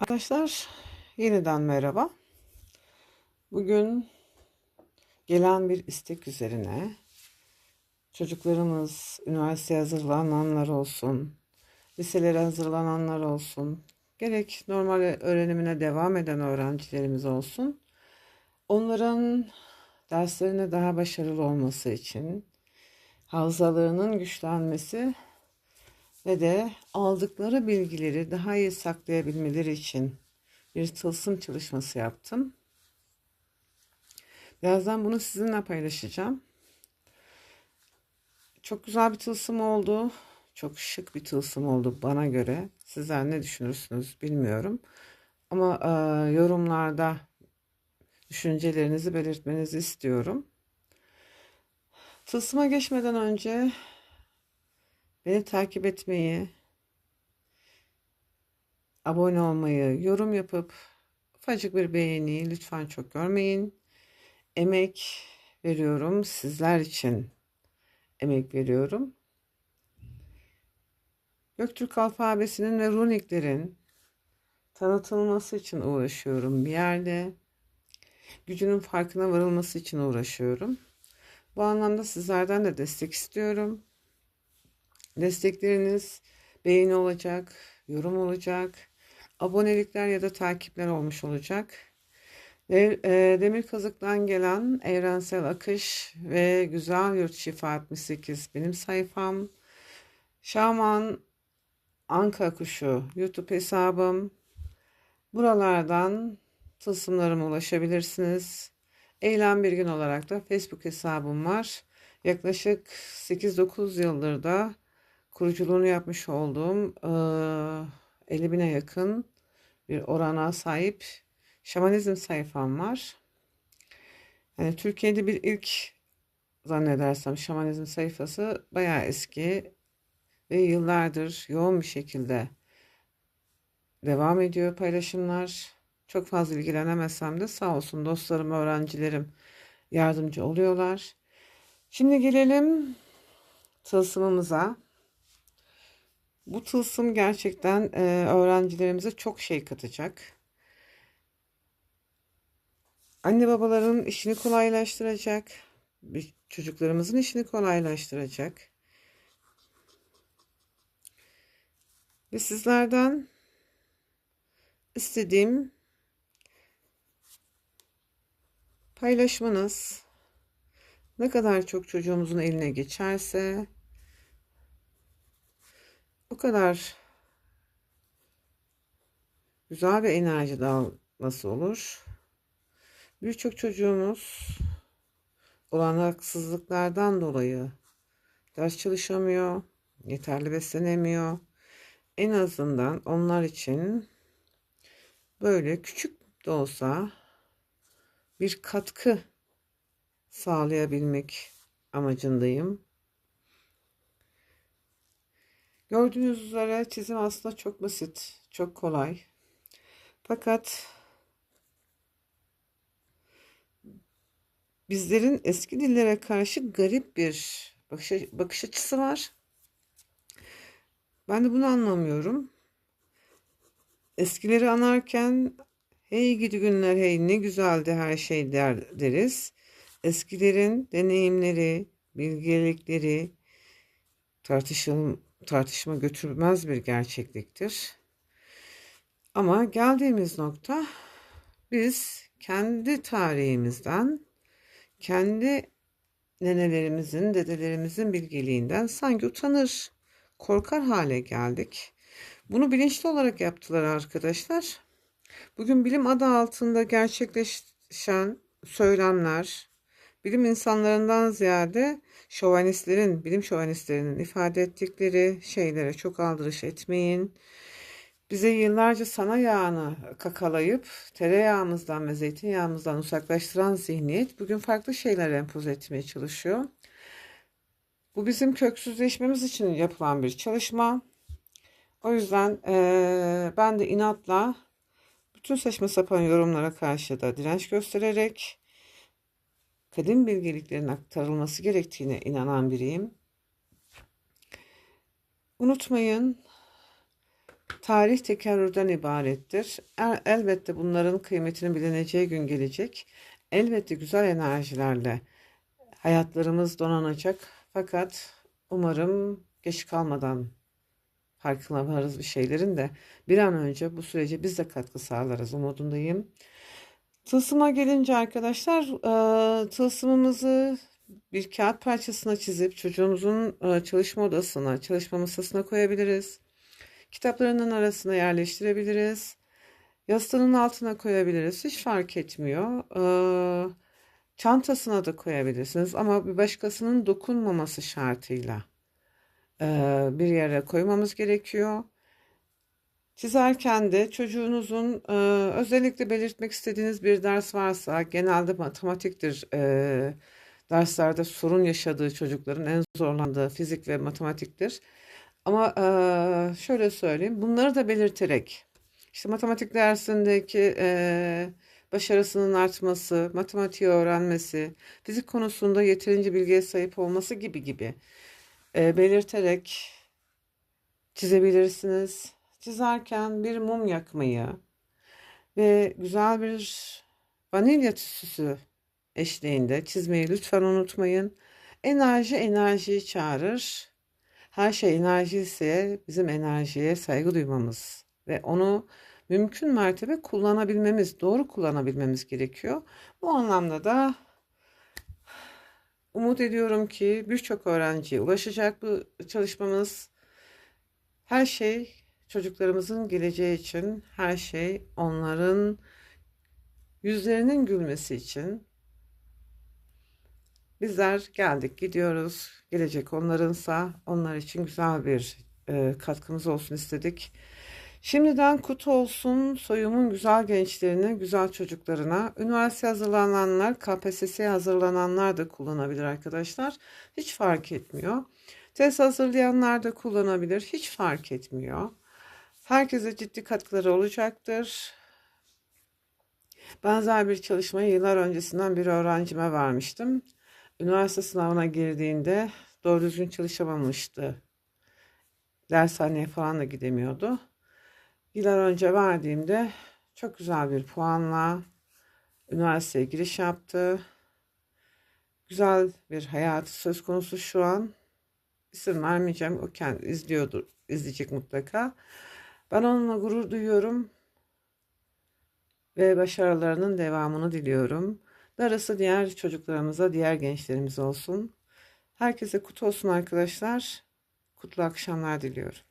Arkadaşlar yeniden merhaba. Bugün gelen bir istek üzerine çocuklarımız üniversiteye hazırlananlar olsun, liselere hazırlananlar olsun, gerek normal öğrenimine devam eden öğrencilerimiz olsun, onların derslerine daha başarılı olması için hafızalarının güçlenmesi ve de aldıkları bilgileri daha iyi saklayabilmeleri için bir tılsım çalışması yaptım. Birazdan bunu sizinle paylaşacağım. Çok güzel bir tılsım oldu. Çok şık bir tılsım oldu bana göre. Sizler ne düşünürsünüz bilmiyorum. Ama e, yorumlarda düşüncelerinizi belirtmenizi istiyorum. Tılsıma geçmeden önce Beni takip etmeyi, abone olmayı, yorum yapıp ufacık bir beğeni lütfen çok görmeyin. Emek veriyorum sizler için emek veriyorum. Göktürk alfabesinin ve runiklerin tanıtılması için uğraşıyorum bir yerde. Gücünün farkına varılması için uğraşıyorum. Bu anlamda sizlerden de destek istiyorum. Destekleriniz beğeni olacak, yorum olacak, abonelikler ya da takipler olmuş olacak. E, Demir Kazık'tan gelen Evrensel Akış ve Güzel Yurt Şifa 68 benim sayfam. Şaman Anka Kuşu YouTube hesabım. Buralardan tılsımlarıma ulaşabilirsiniz. Eylem bir gün olarak da Facebook hesabım var. Yaklaşık 8-9 yıldır da kuruculuğunu yapmış olduğum e, 50 bine yakın bir orana sahip şamanizm sayfam var. Yani Türkiye'de bir ilk zannedersem şamanizm sayfası bayağı eski ve yıllardır yoğun bir şekilde devam ediyor paylaşımlar. Çok fazla ilgilenemesem de sağ olsun dostlarım, öğrencilerim yardımcı oluyorlar. Şimdi gelelim tılsımımıza. Bu tılsım gerçekten e, öğrencilerimize çok şey katacak. Anne babaların işini kolaylaştıracak. Çocuklarımızın işini kolaylaştıracak. Ve sizlerden istediğim paylaşmanız ne kadar çok çocuğumuzun eline geçerse o kadar güzel bir enerji dağılması olur. Birçok çocuğumuz olan haksızlıklardan dolayı ders çalışamıyor, yeterli beslenemiyor. En azından onlar için böyle küçük de olsa bir katkı sağlayabilmek amacındayım. Gördüğünüz üzere çizim aslında çok basit, çok kolay. Fakat bizlerin eski dillere karşı garip bir bakış, bakış açısı var. Ben de bunu anlamıyorum. Eskileri anarken hey gidi günler hey ne güzeldi her şey der, deriz. Eskilerin deneyimleri, bilgelikleri tartışılm tartışma götürmez bir gerçekliktir. Ama geldiğimiz nokta biz kendi tarihimizden, kendi nenelerimizin, dedelerimizin bilgeliğinden sanki utanır, korkar hale geldik. Bunu bilinçli olarak yaptılar arkadaşlar. Bugün bilim adı altında gerçekleşen söylemler, bilim insanlarından ziyade şovanistlerin, bilim şovanistlerinin ifade ettikleri şeylere çok aldırış etmeyin. Bize yıllarca sana yağını kakalayıp tereyağımızdan ve zeytinyağımızdan uzaklaştıran zihniyet bugün farklı şeyler empoze etmeye çalışıyor. Bu bizim köksüzleşmemiz için yapılan bir çalışma. O yüzden e, ben de inatla bütün saçma sapan yorumlara karşı da direnç göstererek kadim bilgeliklerin aktarılması gerektiğine inanan biriyim. Unutmayın, Tarih tekerrürden ibarettir. El- elbette bunların kıymetini bilineceği gün gelecek. Elbette güzel enerjilerle hayatlarımız donanacak. Fakat umarım geç kalmadan farkına varırız bir şeylerin de bir an önce bu sürece biz de katkı sağlarız umudundayım. Tılsıma gelince arkadaşlar e, tılsımımızı bir kağıt parçasına çizip çocuğumuzun e, çalışma odasına, çalışma masasına koyabiliriz. Kitaplarının arasına yerleştirebiliriz. Yastığının altına koyabiliriz. Hiç fark etmiyor. E, çantasına da koyabilirsiniz ama bir başkasının dokunmaması şartıyla bir yere koymamız gerekiyor. Çizerken de çocuğunuzun e, özellikle belirtmek istediğiniz bir ders varsa genelde matematiktir. E, derslerde sorun yaşadığı çocukların en zorlandığı fizik ve matematiktir. Ama e, şöyle söyleyeyim bunları da belirterek işte matematik dersindeki e, başarısının artması, matematiği öğrenmesi, fizik konusunda yeterince bilgiye sahip olması gibi gibi e, belirterek çizebilirsiniz. Çizerken bir mum yakmayı ve güzel bir vanilya süsü eşliğinde çizmeyi lütfen unutmayın. Enerji enerjiyi çağırır. Her şey enerji ise bizim enerjiye saygı duymamız ve onu mümkün mertebe kullanabilmemiz, doğru kullanabilmemiz gerekiyor. Bu anlamda da umut ediyorum ki birçok öğrenciye ulaşacak bu çalışmamız. Her şey çocuklarımızın geleceği için, her şey onların yüzlerinin gülmesi için. Bizler geldik, gidiyoruz. Gelecek onlarınsa onlar için güzel bir e, katkımız olsun istedik. Şimdiden kutu olsun soyumun güzel gençlerine, güzel çocuklarına. Üniversite hazırlananlar, KPSS'ye hazırlananlar da kullanabilir arkadaşlar. Hiç fark etmiyor. Test hazırlayanlar da kullanabilir. Hiç fark etmiyor. Herkese ciddi katkıları olacaktır. Benzer bir çalışmayı yıllar öncesinden bir öğrencime vermiştim. Üniversite sınavına girdiğinde doğru düzgün çalışamamıştı. Dershaneye falan da gidemiyordu. Yıllar önce verdiğimde çok güzel bir puanla üniversiteye giriş yaptı. Güzel bir hayatı söz konusu şu an. İsim vermeyeceğim. O kendi izliyordur. izleyecek mutlaka. Ben onunla gurur duyuyorum. Ve başarılarının devamını diliyorum. Darısı diğer çocuklarımıza, diğer gençlerimiz olsun. Herkese kutlu olsun arkadaşlar. Kutlu akşamlar diliyorum.